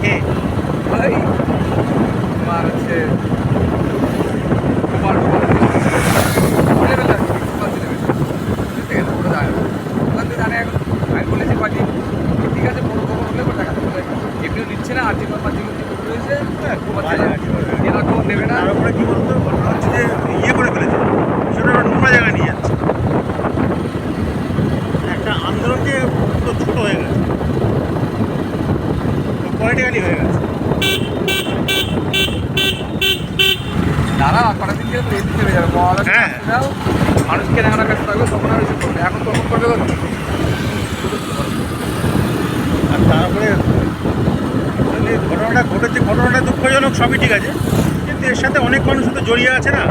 কে? ওই তোমার হচ্ছে একটা জায়গায় নিয়ে যাচ্ছে। একটা আন্দোলনকে ছোট হয়ে গেছে। পলিটিক্যালি হয়ে গেছে। তারা কটা দিন গেলে এদিকে চলে যাবে মহালয়া হ্যাঁ। মানুষ কেনাকাটা ব্যস্ত থাকবে তখন আর করবে এখন তখন করবে কখন? আর তারপরে ঘটনাটা ঘটেছে ঘটনাটা দুঃখজনক সবই ঠিক আছে। কিন্তু এর সাথে অনেক মানুষ তো জড়িয়ে আছে না।